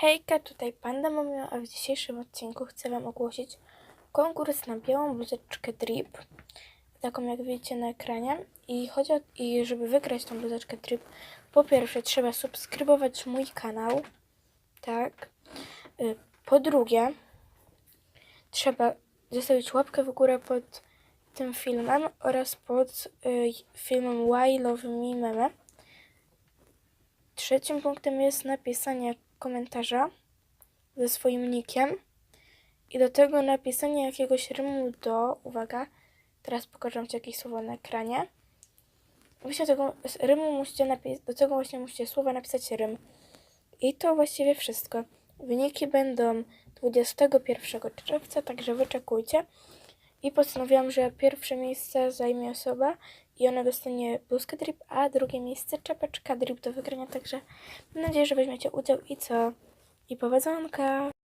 Hejka, tutaj Panda Momio, a w dzisiejszym odcinku chcę Wam ogłosić konkurs na białą bluzeczkę Drip, taką jak widzicie na ekranie. I chodzi o, i żeby wygrać tą bluzeczkę Drip, po pierwsze trzeba subskrybować mój kanał, tak. Y, Po drugie, trzeba zostawić łapkę w górę pod tym filmem oraz pod y, filmem Why Love Me Meme. Trzecim punktem jest napisanie komentarza ze swoim nickiem i do tego napisanie jakiegoś rymu do, uwaga, teraz pokażę Ci jakieś słowo na ekranie. Właśnie tego z rymu musicie do tego właśnie musicie słowa napisać rym. I to właściwie wszystko. Wyniki będą 21 czerwca, także wyczekujcie. I postanowiłam, że pierwsze miejsce zajmie osoba i ona dostanie bluzkę drip, a drugie miejsce czapeczka drip do wygrania. Także mam nadzieję, że weźmiecie udział i co? I powodzonka!